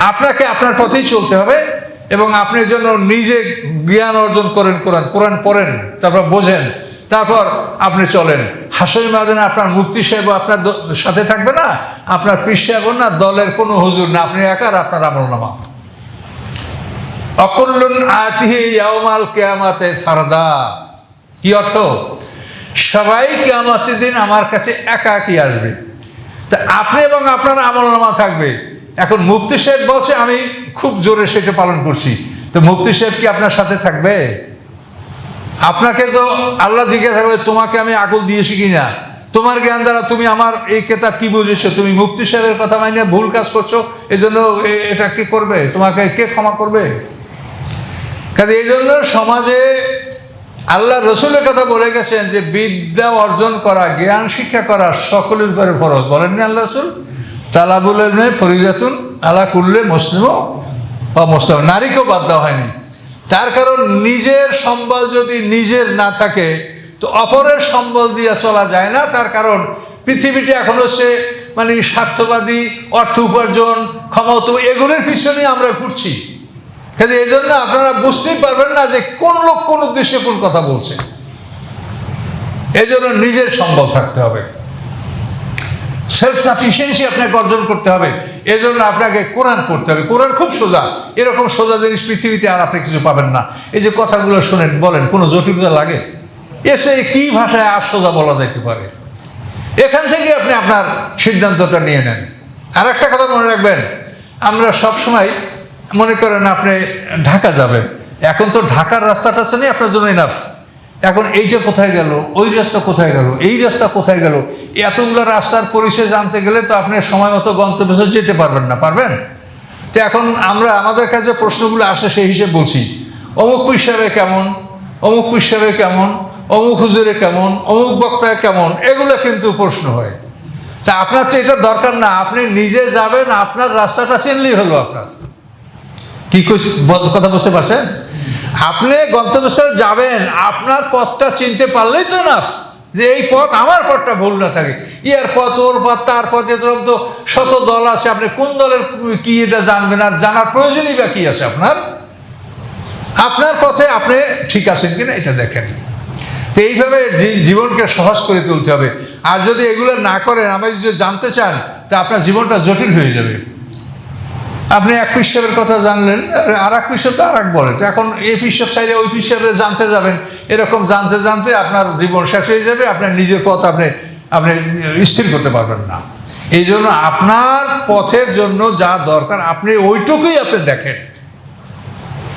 আপনাকে আপনার পথেই চলতে হবে এবং আপনার জন্য নিজে জ্ঞান অর্জন করেন কোরআন। কোরআন পড়েন, তারপর বোঝেন, তারপর আপনি চলেন। হাসই মাদানে আপনার মুক্তি সাহেব আপনার সাথে থাকবে না? আপনার পীর সাহেব না? দলের কোনো হুজুর না। আপনি একা আর আপনার আমল নামা আতিহি ইয়াউমাল কেয়ামাতে ফারদা। কি অর্থ? সবাই কেয়ামতের দিন আমার কাছে একা একই আসবে। তা আপনি এবং আপনার আমল নামা থাকবে। এখন মুফতি সাহেব বলছে, আমি খুব জোরে সেটা পালন করছি। তো মুফতি সাহেব কি আপনার সাথে থাকবে? আপনাকে তো আল্লাহ জিজ্ঞাসা করবে তোমাকে আমি আকুল দিয়েছি কিনা? তোমার জ্ঞান দ্বারা তুমি আমার এই কেতাব কি বুঝেছ? তুমি মুফতি সাহেবের কথা মাইনে ভুল কাজ করছ, এজন্য এটা কে করবে? তোমাকে কে ক্ষমা করবে? কাজে এই জন্য সমাজে আল্লাহ রসুলের কথা বলে গেছেন যে বিদ্যা অর্জন করা, জ্ঞান শিক্ষা করা সকলের উপরে ফরজ। বলেননি আল্লাহ রসুল? তালাবুল এলমে ফরিজাতুন আলা কুল্লে মুসলিম বা মুসলিম। নারীকেও বাদ দেওয়া হয়নি। তার কারণ নিজের সম্বল যদি নিজের না থাকে, তো অপরের সম্বল দিয়ে চলা যায় না। তার কারণ পৃথিবীটা এখন হচ্ছে মানে স্বার্থবাদী, অর্থ উপার্জন ক্ষমতা এগুলোর পিছনে আমরা ঘুরছি। কাজে এই জন্য আপনারা বুঝতেই পারবেন না যে কোন লোক কোন উদ্দেশ্যে কোন কথা বলছে। এই নিজের সম্বল থাকতে হবে। সেলফ সাফিসিয়েন্সি আপনাকে অর্জন করতে হবে। এই জন্য আপনাকে কোরআন পড়তে হবে। কোরআন খুব সোজা। এরকম সোজা জিনিস পৃথিবীতে আর আপনি কিছু পাবেন না। এই যে কথাগুলো শোনেন, বলেন, কোনো জটিলতা লাগে? এসে কি ভাষায় আর সোজা বলা যাইতে পারে? এখান থেকে আপনি আপনার সিদ্ধান্তটা নিয়ে নেন। আর একটা কথা মনে রাখবেন, আমরা সব সময় মনে করেন আপনি ঢাকা যাবেন। এখন তো ঢাকার রাস্তাটা আছে আপনার জন্য ইনাফ এখন এইটা কোথায় গেল? ওই রাস্তা কোথায় গেল? এই রাস্তা কোথায় গেল? এতগুলো রাস্তার পরিচয় জানতে গেলে তো আপনি সময় মতো গন্তব্যে যেতে পারবেন না, পারবেন? তো এখন আমরা, আমাদের কাছে প্রশ্নগুলো আসে সেই হিসেবে বলছি। অমুক হিসাবে কেমন? অমুক হিসাবে কেমন? অমুক হুজুরে কেমন? অমুক বক্তায় কেমন? এগুলো কিন্তু প্রশ্ন হয়। তা আপনার তো এটা দরকার না। আপনি নিজে যাবেন, আপনার রাস্তাটা চিনলেই হলো আপনার। কি কথা বুঝতে পারছেন? আপনি গন্তব্যস্থলে যাবেন, আপনার পথটা চিনতে পারলেই তো না যে এই পথ আমার পথটা ভুল না থাকে। ইয়ার পথ, ওর পথ, তার পথ এরকম তো শত দল আছে, আপনি কোন দলের কি এটা জানবেন, আর জানার প্রয়োজনই বা কি আছে আপনার? আপনার পথে আপনি ঠিক আছেন কিনা এটা দেখেন। তো এইভাবে জীবনকে সহজ করে তুলতে হবে। আর যদি এগুলো না করেন আমি যদি জানতে চান, তা আপনার জীবনটা জটিল হয়ে যাবে। আপনি এক পিসের কথা জানলেন, আর এক পিসের তো আর এক বলেন এখন এই পিসের সাইডে ওই পিসের জানতে যাবেন। এরকম জানতে জানতে আপনার জীবন শেষ হয়ে যাবে আপনার নিজের পথ আপনি আপনি স্থির করতে পারবেন না। এই জন্য আপনার পথের জন্য যা দরকার, আপনি ওইটুকুই আপনি দেখেন।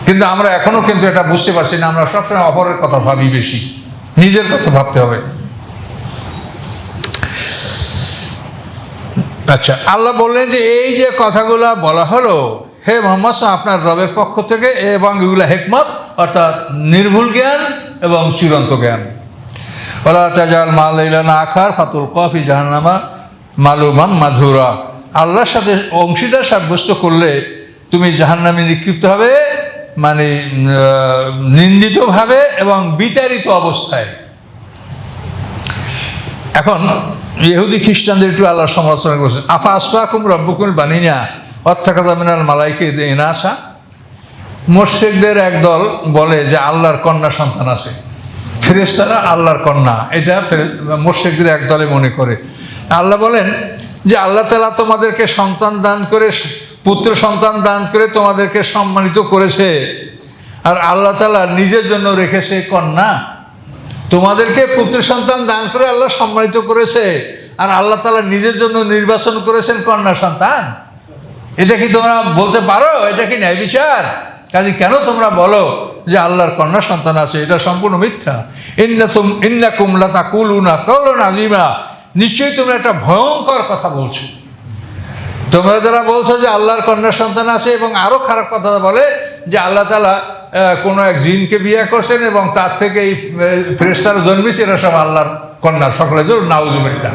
কিন্তু আমরা এখনও কিন্তু এটা বুঝতে পারছি না, আমরা সবসময় অপরের কথা ভাবি বেশি। নিজের কথা ভাবতে হবে। আচ্ছা। আল্লাহ বললেন যে, এই যে কথাগুলো বলা হলো, হে মোহাম্মদ, আপনার রবের পক্ষ থেকে এবং এগুলো হেকমত, অর্থাৎ নির্ভুল জ্ঞান এবং চিরন্ত জ্ঞান। ওলা তাজাল মালাইলানা আখার ফাতুল কফি জাহান্নামা মালুমান মাধুরা। আল্লাহর সাথে অংশীদার সাব্যস্ত করলে তুমি জাহান্নামে নিক্ষিপ্ত হবে মানে নিন্দিতভাবে এবং বিতাড়িত অবস্থায়। এখন ইহুদি খ্রিস্টানদের একটু আল্লাহর সমালোচনা করছেন আফা আসফাকুম রব্বকুল বানিনা অর্থাকামিনাল মালাইকে না আসা মোর্শেকদের একদল বলে যে আল্লাহর কন্যা সন্তান আছে। ফেরেশতারা আল্লাহর কন্যা, এটা মোর্শেকদের একদলে মনে করে। আল্লাহ বলেন যে আল্লাহ তালা তোমাদেরকে সন্তান দান করে, পুত্র সন্তান দান করে তোমাদেরকে সম্মানিত করেছে। আর আল্লাহ তালা নিজের জন্য রেখেছে কন্যা। তোমাদেরকে পুত্র সন্তান দান করে আল্লাহ সম্মানিত করেছে। আর আল্লাহ তালা নিজের জন্য নির্বাচন করেছেন কন্যা সন্তান। এটা কি তোমরা বলতে পারো? এটা কি ন্যায় বিচার? কাজে কেন তোমরা বলো যে আল্লাহর কন্যা সন্তান আছে? এটা সম্পূর্ণ মিথ্যা। ইন্না তুম ইন্না কুমলা তা কুলুনা কল নাজিমা নিশ্চয়ই তোমরা একটা ভয়ঙ্কর কথা বলছো। তোমরা যারা বলছো যে আল্লাহর কন্যা সন্তান আছে এবং আরও খারাপ কথা বলে যে আল্লাহ তালা কোনো এক জিনকে বিয়ে করছেন এবং তার থেকে এই ফেরেস্তার জন্মেছে, এরা সব আল্লাহর কন্যা। সকলের জন্য নাউজুবিল্লা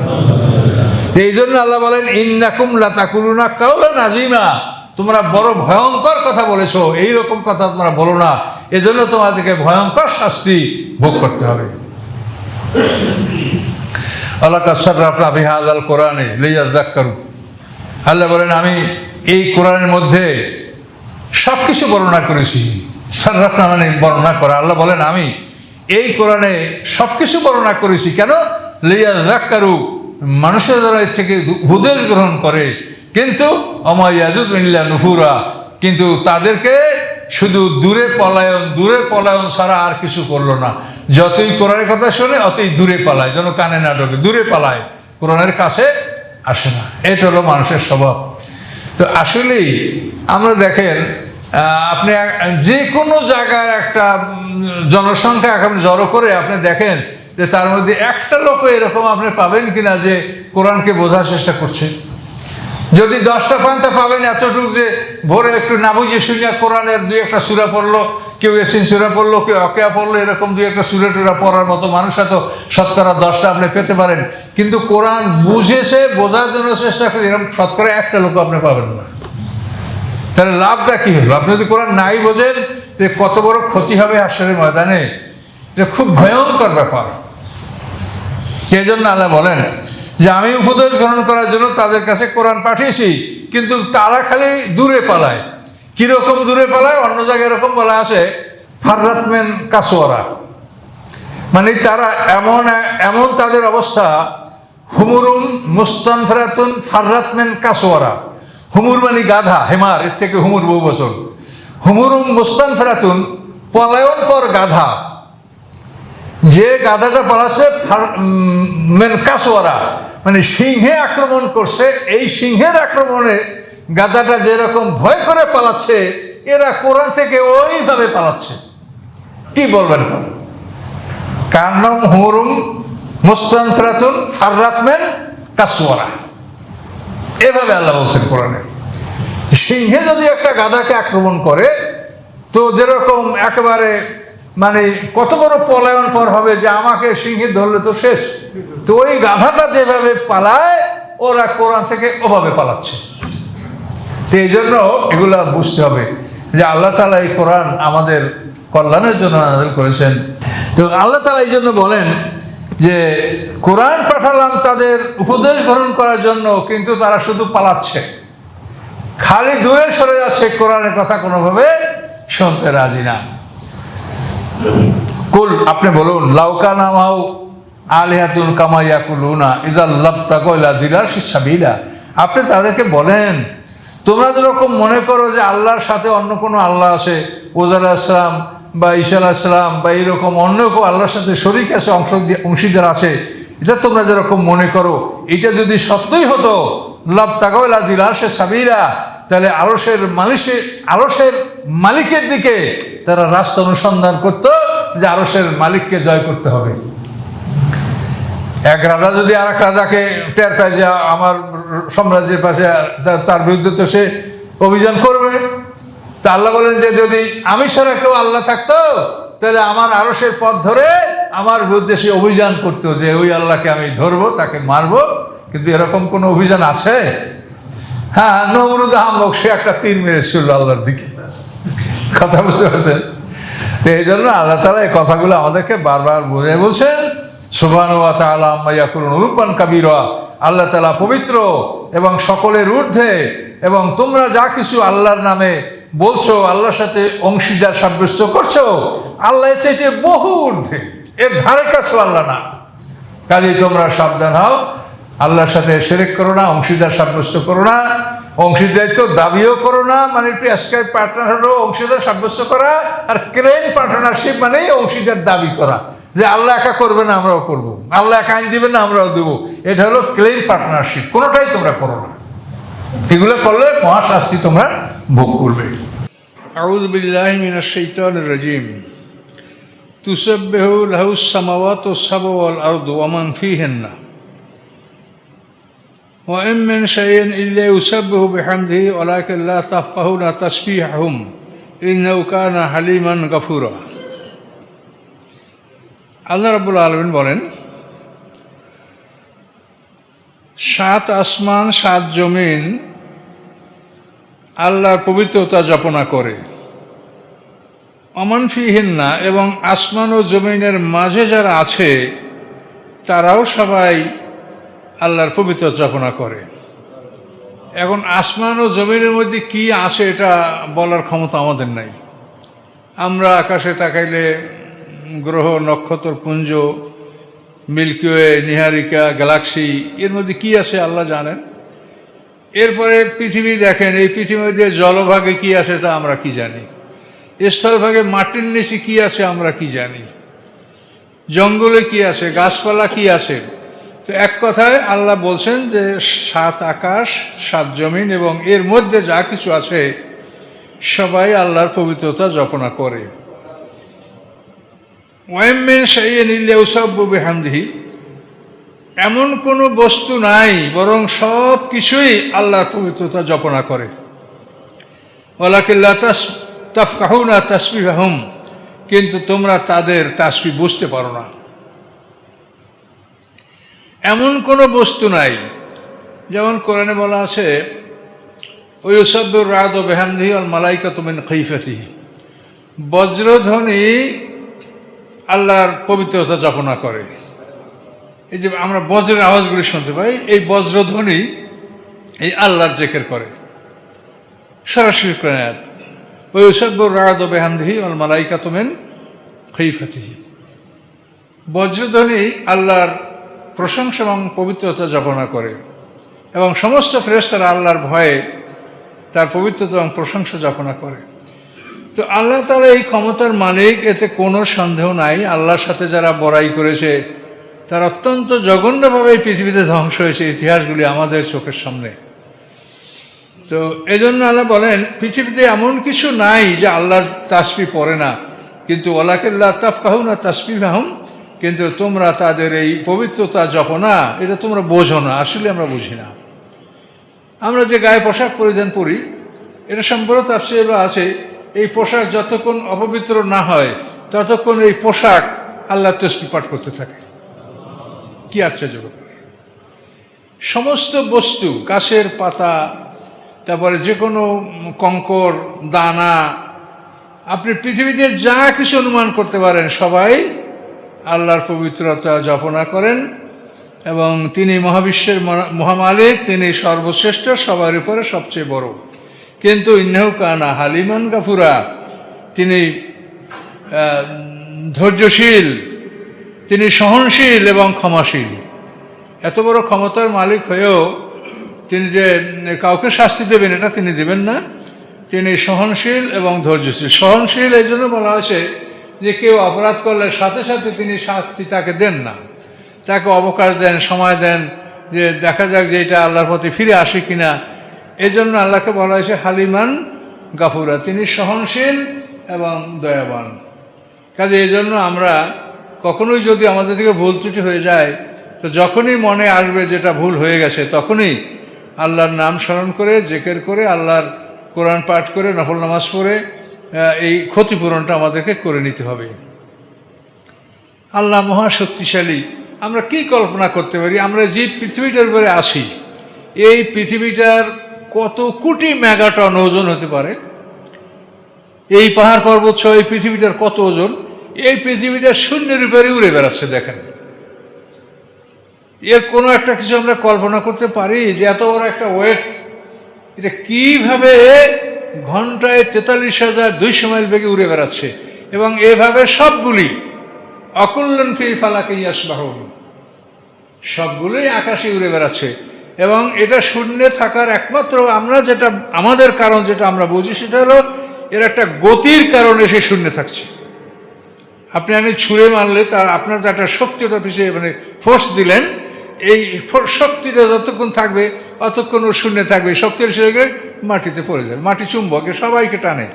এই জন্য আল্লাহ বলেন, ইন্নাকুম লাতাকুলুনা কাউলা নাজিমা তোমরা বড় ভয়ঙ্কর কথা বলেছ এই রকম কথা তোমরা বলো না। এজন্য তোমাদেরকে ভয়ঙ্কর শাস্তি ভোগ করতে হবে। আল্লাহ কাসার আপনার বিহাজ আল কোরআনে লিয়াজ আল্লাহ বলেন, আমি এই কোরআনের মধ্যে সব কিছু বর্ণনা করেছি। সার্রাফনা মানে বর্ণনা করা, আল্লাহ বলেন, আমি এই কোরআনে সব কিছু বর্ণনা করেছি কেন? লিয়া রাক্কারু মানুষের দ্বারা থেকে উপদেশ গ্রহণ করে। কিন্তু অমায়াজুদ মিল্লা নুফুরা কিন্তু তাদেরকে শুধু দূরে পলায়ন দূরে পলায়ন ছাড়া আর কিছু করল না। যতই কোরআনের কথা শোনে, অতই দূরে পালায়, যেন কানে না ঢোকে, দূরে পালায়। কোরআনের কাছে আসে না। এটা হলো মানুষের স্বভাব। তো আসলেই আমরা দেখেন আপনি যে কোনো জায়গার একটা জনসংখ্যা এখন জড়ো করে আপনি দেখেন যে তার মধ্যে একটা লোক এরকম আপনি পাবেন কিনা যে কোরআনকে বোঝার চেষ্টা করছে। যদি দশটা পান্তা পাবেন এতটুকু যে ভোরে একটু না বুঝে শুনিয়া কোরআনের দুই একটা সুরা পড়ল, কেউ এসিন সুরা পড়ল, কেউ অকেয়া পড়ল, এরকম দুই একটা সুরা টুরা পড়ার মতো মানুষ হয়তো শতকরা দশটা আপনি পেতে পারেন। কিন্তু কোরআন বুঝেছে বোঝার জন্য চেষ্টা করে এরকম শতকরা একটা লোক আপনি পাবেন না। তাহলে লাভটা কি হলো? আপনি যদি কোরআন নাই বোঝেন, যে কত বড় ক্ষতি হবে আসলে ময়দানে যে খুব ভয়ঙ্কর ব্যাপার। সেই জন্য আল্লাহ বলেন যে, আমি উপদেশ গ্রহণ করার জন্য তাদের কাছে কোরআন পাঠিয়েছি, কিন্তু তারা খালি দূরে পালায়। কীরকম দূরে পালায়? অন্য জায়গায় এরকম বলা আছে, ফাররাতমেন কাসোয়ারা মানে তারা এমন এমন তাদের অবস্থা, হুমুরুম মুস্তান ফেরাতুন ফাররাতমেন কাসোয়ারা হুমুর মানে গাধা, হেমার, এর থেকে হুমুর বহু বছর। হুমুরুম মুস্তান ফেরাতুন, পলায়ন পর গাধা। যে গাধাটা পালাচ্ছে ফার- মেন কাসোয়ারা মানে সিংহে আক্রমণ করছে, এই সিংহের আক্রমণে গাধাটা যেরকম ভয় করে পালাচ্ছে, এরা কোরআন থেকে ওইভাবে পালাচ্ছে। কি বলবেন কোন? কান্নম হুমরুম মুস্তান্তরাতুন ফাররাতমেন কাসওয়ারা। এভাবে আল্লাহ বলছেন কোরআনে। সিংহে যদি একটা গাধাকে আক্রমণ করে, তো যেরকম একেবারে মানে কত বড় পলায়ন পর হবে যে আমাকে সিংহে ধরলে তো শেষ। তো ওই গাধাটা যেভাবে পালায়, ওরা কোরআন থেকে ওভাবে পালাচ্ছে। তো এই জন্য এগুলা বুঝতে হবে যে আল্লাহ তালা এই কোরআন আমাদের কল্যাণের জন্য নাজিল করেছেন। তো আল্লাহ তালা এই জন্য বলেন যে কোরআন পাঠালাম, তাদের উপদেশ গ্রহণ করার জন্য কিন্তু তারা শুধু পালাচ্ছে। খালি দূরে সরে যাচ্ছে, কোরআনের কথা কোনোভাবে শুনতে রাজি না। কুল, আপনি বলুন লাউকা নামাও আলিহাতুল কামাইয়া কুলুনা ইজাল লাপ্তা কয়লা জিলার শিসাবিলা আপনি তাদেরকে বলেন, তোমরা যেরকম মনে করো যে আল্লাহর সাথে অন্য কোনো আল্লাহ আছে, ওজার আসলাম বা ঈশা আসলাম বা এইরকম অন্য কেউ আল্লাহর সাথে শরিক আছে অংশ অংশীদার আছে, এটা তোমরা যেরকম মনে করো, এটা যদি সত্যই হতো, লাভ তাগলা জিলার সে সাবিরা তাহলে আরসের মালিশের আরসের মালিকের দিকে তারা রাস্তা অনুসন্ধান করতো যে আরসের মালিককে জয় করতে হবে। এক রাজা যদি আর এক রাজাকে টের পায় যে আমার সাম্রাজ্যের পাশে তার বিরুদ্ধে তো সে অভিযান করবে তা আল্লাহ বলেন যে যদি আমি ছাড়া কেউ আল্লাহ থাকতো, তাহলে আমার আরসের পথ ধরে আমার বিরুদ্ধে সে অভিযান করতো যে ওই আল্লাহকে আমি ধরবো, তাকে মারবো। কিন্তু এরকম কোনো অভিযান আছে? হ্যাঁ নমরুদ আহমক, সে একটা তীর মেরেছিল আল্লাহর দিকে। কথা বুঝতে পারছেন? তো এই জন্য আল্লাহ তালা এই কথাগুলো আমাদেরকে বারবার বুঝে বলছেন সুবান ওয়া আম্মা ইয়াকুলুন উলুপান কাবীরা। আল্লাহ তালা পবিত্র এবং সকলের ঊর্ধ্বে এবং তোমরা যা কিছু আল্লাহর নামে বলছো, আল্লাহর সাথে অংশীদার সাব্যস্ত করছ? আল্লাহ চাইতে বহু ঊর্ধ্বে। এর ধারে কাছেও আল্লাহ না। কাজেই তোমরা সাবধান হও। আল্লাহর সাথে সেরেক করো না, অংশীদার সাব্যস্ত করো না। অংশীদারিত্ব দাবিও করো না মানে একটু অ্যাসক্রাইব পার্টনার হলো অংশীদার সাব্যস্ত করা আর ক্লেম পার্টনারশিপ মানেই অংশীদার দাবি করা। যে আল্লাহ একা করবে না, আমরাও করব। আল্লাহ একা আইন দিবে না, আমরাও দেবো। এটা হলো ক্লেম পার্টনারশিপ কোনোটাই তোমরা করো না। এগুলো করলে মহাশাস্তি তোমরা ভোগ করবে أعوذ بالله من الشيطان الرجيم تسبح له السماوات السبع والأرض ومن فيهن وإن من شيء إلا يسبح بحمده ولكن لا تفقهون تسبيحهم إنه كان حليما غفورا আল্লাহ রাব্বুল আলমিন বলেন সাত আসমান সাত জমিন আল্লাহর পবিত্রতা যাপনা করে। অমান ফিহিন্না এবং আসমান ও জমিনের মাঝে যারা আছে, তারাও সবাই আল্লাহর পবিত্র যাপনা করে। এখন আসমান ও জমিনের মধ্যে কি আসে এটা বলার ক্ষমতা আমাদের নাই। আমরা আকাশে তাকাইলে গ্রহ, নক্ষত্র, পুঞ্জ মিল্কিওয়ে নিহারিকা, গ্যালাক্সি, এর মধ্যে কি আছে আল্লাহ জানেন? এরপরে পৃথিবী দেখেন, এই পৃথিবীর মধ্যে জলভাগে কি আছে তা আমরা কি জানি? স্থলভাগে মাটির নিচে কি আছে আমরা কি জানি? জঙ্গলে কি আছে? গাছপালা কি আছে? তো এক কথায় আল্লাহ বলছেন যে সাত আকাশ, সাত জমিন এবং এর মধ্যে যা কিছু আছে, সবাই আল্লাহর পবিত্রতা জপনা করে। ওয়েমেন সাইয়ে নিলে উসব্য বেহামদিহি। এমন কোনো বস্তু নাই, বরং সব কিছুই আল্লাহর পবিত্রতা জপনা করে। ওলাকিল্লা তাস, তাফকাহুনা কিন্তু তোমরা তাদের তাসবি বুঝতে পারো না। এমন কোনো বস্তু নাই, যেমন কোরআনে বলা আছে ওই সব্বর রাত ও বেহামদিহি আল মালাইকা তুমিন খৈফাতি বজ্রধ্বনি আল্লাহর পবিত্রতা যাপনা করে। এই যে আমরা বজ্রের আওয়াজগুলি শুনতে পাই, এই বজ্রধ্বনি এই আল্লাহর জেকের করে। সরাসরি করায়াত ওই সব্বর রাত ও বেহামদিহি আল মালাইকা তুমেন খৈফাতিহি বজ্রধ্বনি আল্লাহর প্রশংসা এবং পবিত্রতা যাপনা করে এবং সমস্ত ফেরেস্তারা আল্লাহর ভয়ে তার পবিত্রতা এবং প্রশংসা যাপনা করে। তো আল্লাহ তালা এই ক্ষমতার মালিক, এতে কোনো সন্দেহ নাই। আল্লাহর সাথে যারা বড়াই করেছে তার অত্যন্ত জঘন্যভাবে এই পৃথিবীতে ধ্বংস হয়েছে ইতিহাসগুলি আমাদের চোখের সামনে। তো এজন্য আল্লাহ বলেন, পৃথিবীতে এমন কিছু নাই যে আল্লাহর তাসবি পড়ে না। কিন্তু ওলাকেল্লা তাফ কাহু না তাসবি বাহুম কিন্তু তোমরা তাদের এই পবিত্রতা জপনা এটা তোমরা বোঝো না, আসলে আমরা বুঝি না। আমরা যে গায়ে পোশাক পরিধান করি এটা সম্পর্ক তাফসির আছে, এই পোশাক যতক্ষণ অপবিত্র না হয়, ততক্ষণ এই পোশাক আল্লাহ তসবি পাঠ করতে থাকে। কি আশ্চর্য সমস্ত বস্তু গাছের পাতা, তারপরে যে কোনো কঙ্কর, দানা, আপনি পৃথিবীতে যা কিছু অনুমান করতে পারেন, সবাই আল্লাহর পবিত্রতা জপনা করেন এবং তিনি মহাবিশ্বের মহা- মহামালিক, তিনি সর্বশ্রেষ্ঠ, সবার উপরে সবচেয়ে বড়। কিন্তু ইন্নাহু কানা হালিমান গাফুরা, তিনি ধৈর্যশীল তিনি সহনশীল এবং ক্ষমাশীল। এত বড় ক্ষমতার মালিক হয়েও তিনি যে কাউকে শাস্তি দেবেন, এটা তিনি দেবেন না। তিনি সহনশীল এবং ধৈর্যশীল। সহনশীল এই জন্য বলা হয়েছে যে কেউ অপরাধ করলে সাথে সাথে তিনি শাস্তি তাকে দেন না। তাকে অবকাশ দেন, সময় দেন, যে দেখা যাক যে এটা আল্লাহর প্রতি ফিরে আসে কিনা। এই জন্য আল্লাহকে বলা হয়েছে হালিমান গাফুরা। তিনি সহনশীল এবং দয়াবান। কাজে এই জন্য আমরা কখনোই যদি আমাদের থেকে ভুল ত্রুটি হয়ে যায়, তো যখনই মনে আসবে যেটা ভুল হয়ে গেছে, তখনই আল্লাহর নাম স্মরণ করে, জেকের করে, আল্লাহর কোরআন পাঠ করে, নফল নামাজ পড়ে এই ক্ষতিপূরণটা আমাদেরকে করে নিতে হবে। আল্লাহ মহাশক্তিশালী আমরা কি কল্পনা করতে পারি? আমরা যে পৃথিবীটার উপরে আসি এই পৃথিবীটার কত কোটি মেগাটন ওজন হতে পারে? এই পাহাড় পর্বত সহ এই পৃথিবীটার কত ওজন? এই পৃথিবীটা শূন্যের উপরে উড়ে বেড়াচ্ছে, দেখেন। এর কোনো একটা কিছু আমরা কল্পনা করতে পারি যে এত বড় একটা ওয়েট এটা কীভাবে ঘন্টায় তেতাল্লিশ হাজার দুইশো মাইল বেগে উড়ে বেড়াচ্ছে এবং এভাবে সবগুলি অকল্যাণ ফি ফালাকে ইয়াসবাহন, সবগুলোই আকাশে উড়ে বেড়াচ্ছে। এবং এটা শূন্যে থাকার একমাত্র আমরা যেটা, আমাদের কারণ যেটা আমরা বুঝি সেটা হলো, এর একটা গতির কারণে সে শূন্যে থাকছে। আপনি আমি ছুঁড়ে মারলে তার আপনার যে একটা শক্তি ওটা পিছিয়ে মানে ফোর্স দিলেন, এই শক্তিটা যতক্ষণ থাকবে, অতক্ষণ ও শূন্যে থাকবে শক্তির সে গিয়ে মাটিতে পড়ে যাবে। মাটি চুম্বক সবাইকে টানে।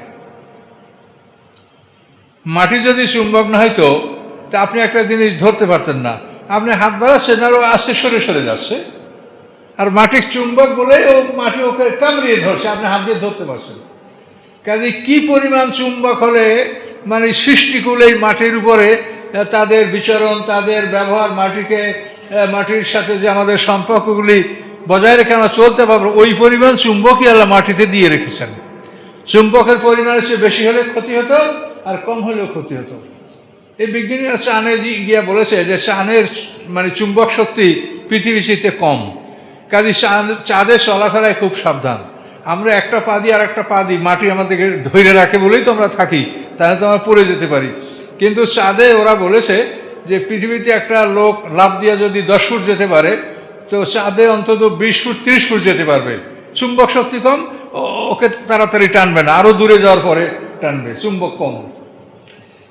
মাটি যদি চুম্বক না হয়তো তা আপনি একটা জিনিস ধরতে পারতেন না। আপনি হাত বাড়াচ্ছেন আর ও আস্তে সরে সরে যাচ্ছে। আর মাটির চুম্বক বলে ও মাটি ওকে কামড়িয়ে ধরছে, আপনি হাত দিয়ে ধরতে পারছেন কাজে কি পরিমাণ চুম্বক হলে মানে সৃষ্টিকুল এই মাটির উপরে তাদের বিচরণ, তাদের ব্যবহার মাটিকে মাটির সাথে যে আমাদের সম্পর্কগুলি বজায় রেখে আমরা চলতে পারব, ওই পরিমাণ চুম্বকই আল্লাহ মাটিতে দিয়ে রেখেছেন। চুম্বকের পরিমাণের চেয়ে বেশি হলে ক্ষতি হতো আর কম হলেও ক্ষতি হতো। এই বিজ্ঞানীরা যে গিয়া বলেছে যে চানের মানে চুম্বক শক্তি পৃথিবীর চেয়ে কম। কাজে চাঁদ- চলাফেরায় খুব সাবধান। আমরা একটা পা দিই আর একটা পা দিই, মাটি আমাদেরকে ধরে রাখে বলেই তো আমরা থাকি। তাহলে তো আমরা পড়ে যেতে পারি। কিন্তু চাঁদে ওরা বলেছে যে পৃথিবীতে একটা লোক লাভ দিয়ে যদি দশ ফুট যেতে পারে, তো চাঁদে অন্তত বিশ ফুট, তিরিশ ফুট যেতে পারবে। চুম্বক শক্তি কম ওকে তাড়াতাড়ি টানবে না আরও দূরে যাওয়ার পরে টানবে, চুম্বক কম।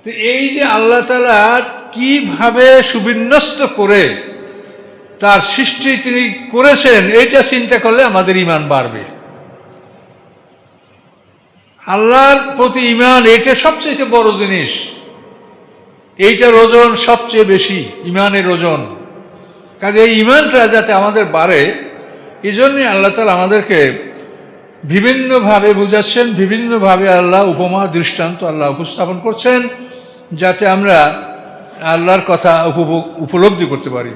তো এই যে আল্লাহ তালা কীভাবে সুবিন্যস্ত করে তার সৃষ্টি তিনি করেছেন, এইটা চিন্তা করলে আমাদের ইমান বাড়বে। আল্লাহর প্রতি ইমান এটা সবচেয়ে বড় জিনিস। এইটার ওজন সবচেয়ে বেশি ইমানের ওজন। কাজে এই ইমানটা যাতে আমাদের বাড়ে এই জন্যই আল্লাহ তালা আমাদেরকে বিভিন্নভাবে বুঝাচ্ছেন, বিভিন্নভাবে আল্লাহ উপমা, দৃষ্টান্ত আল্লাহ উপস্থাপন করছেন, যাতে আমরা আল্লাহর কথা উপভোগ, উপলব্ধি করতে পারি।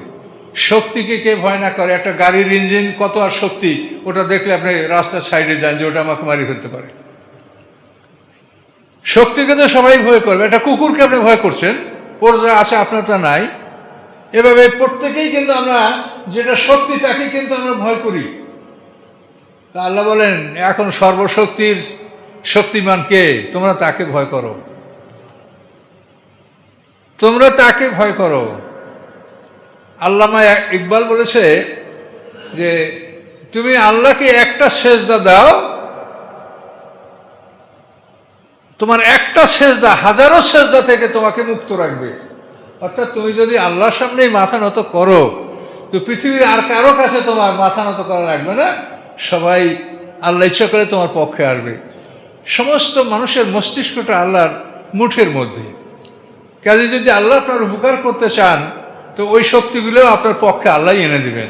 শক্তিকে কে ভয় না করে, একটা গাড়ির ইঞ্জিন কত আর শক্তি, ওটা দেখলে আপনি রাস্তার সাইডে যান যে ওটা আমাকে মারি ফেলতে পারে। শক্তিকে তো সবাই ভয় করবে। একটা কুকুরকে আপনি ভয় করছেন, ওর যা আছে আপনার তা নাই। এভাবে প্রত্যেকেই কিন্তু আমরা যেটা শক্তি, তাকে কিন্তু আমরা ভয় করি। তা আল্লাহ বলেন, এখন সর্বশক্তির শক্তিমান কে? তোমরা তাকে ভয় করো। তোমরা তাকে ভয় করো। আল্লামা ইকবাল বলেছে যে, তুমি আল্লাহকে একটা সেজদা দাও তোমার একটা সেজদা, হাজারো সেজদা থেকে তোমাকে মুক্ত রাখবে। অর্থাৎ তুমি যদি আল্লাহর সামনেই মাথা নত করো, তো পৃথিবীর আর কারও কাছে তোমার মাথা নত করা লাগবে না। সবাই আল্লাহ ইচ্ছা করে তোমার পক্ষে আসবে। সমস্ত মানুষের মস্তিষ্কটা আল্লাহর মুঠের মধ্যে। কাজে যদি আল্লাহ আপনার উপকার করতে চান, তো ওই শক্তিগুলো আপনার পক্ষে আল্লাহ এনে দিবেন।